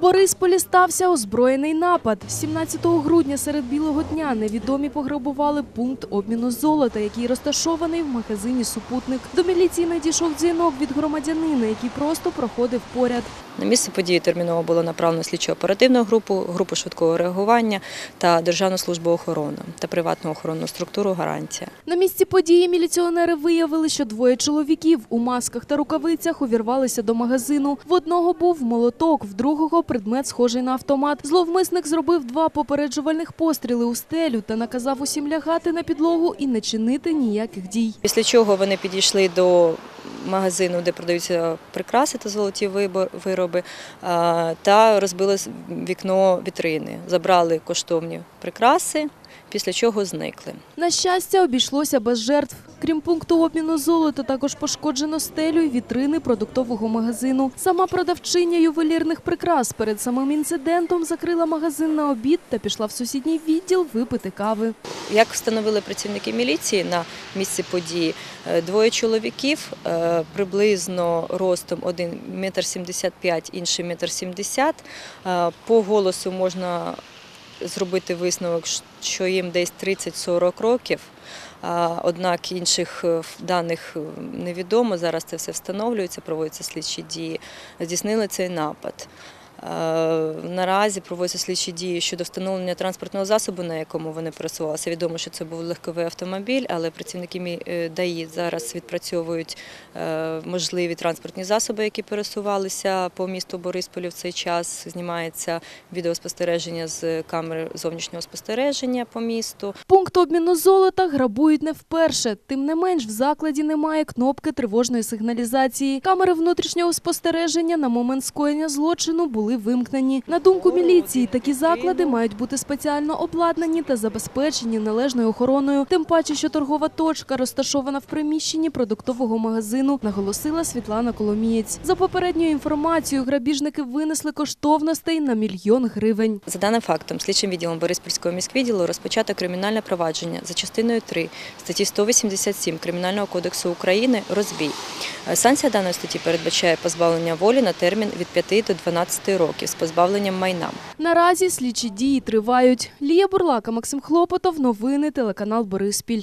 Борисполі стався озброєний напад. 17 грудня серед білого дня невідомі пограбували пункт обміну золота, який розташований в магазині Супутник. До міліції надійшов дзвінок від громадянина, який просто проходив поряд. На місце події терміново було направлено слідчо-оперативну групу, групу швидкого реагування та Державну службу охорони та приватну охоронну структуру Гарантія. На місці події міліціонери виявили, що двоє чоловіків у масках та рукавицях увірвалися до магазину. В одного був молоток, в другого предмет схожий на автомат. Зловмисник зробив два попереджувальних постріли у стелю та наказав усім лягати на підлогу і не чинити ніяких дій. Після чого вони підійшли до магазину, де продаються прикраси та золоті вироби, та розбили вікно вітрини, забрали коштовні прикраси, після чого зникли. На щастя, обійшлося без жертв. Крім пункту обміну золота, також пошкоджено стелю і вітрини продуктового магазину. Сама продавчиня ювелірних прикрас перед самим інцидентом закрила магазин на обід та пішла в сусідній відділ випити кави. Як встановили працівники міліції на місці події, е, двоє чоловіків е, приблизно ростом один метр сімдесят п'ять, інший метр сімдесят. Е, По голосу можна зробити висновок, що їм десь 30-40 років. Однак інших е, даних е, невідомо. Зараз це все встановлюється, проводяться слідчі дії. Здійснили цей напад. Е, Наразі проводяться слідчі дії щодо встановлення транспортного засобу, на якому вони пересувалися. Відомо, що це був легковий автомобіль, але працівники е, ДАІ зараз відпрацьовують е, можливі транспортні засоби, які пересувалися по місту Борисполі в цей час. Знімається відеоспостереження з камери зовнішнього спостереження по місту. Пункт обміну золота грабують не вперше. Тим не менш, в закладі немає кнопки тривожної сигналізації. Камери внутрішнього спостереження на момент скоєння злочину були вимкнені. На думку міліції, такі заклади мають бути спеціально обладнані та забезпечені належною охороною. Тим паче, що торгова точка розташована в приміщенні продуктового магазину, наголосила Світлана Коломієць. За попередньою інформацією, грабіжники винесли коштовностей на мільйон гривень. За даним фактом, слідчим відділом Бориспільського міськвідділу розпочато кримінальне провадження за частиною 3 статті 187 Кримінального кодексу України розбій. Е, Санкція даної статті передбачає позбавлення волі на термін від 5 до 12 років з позбавленням майна. Наразі слідчі дії тривають. Лія Бурлака, Максим Хлопотов. Новини телеканал Бориспіль.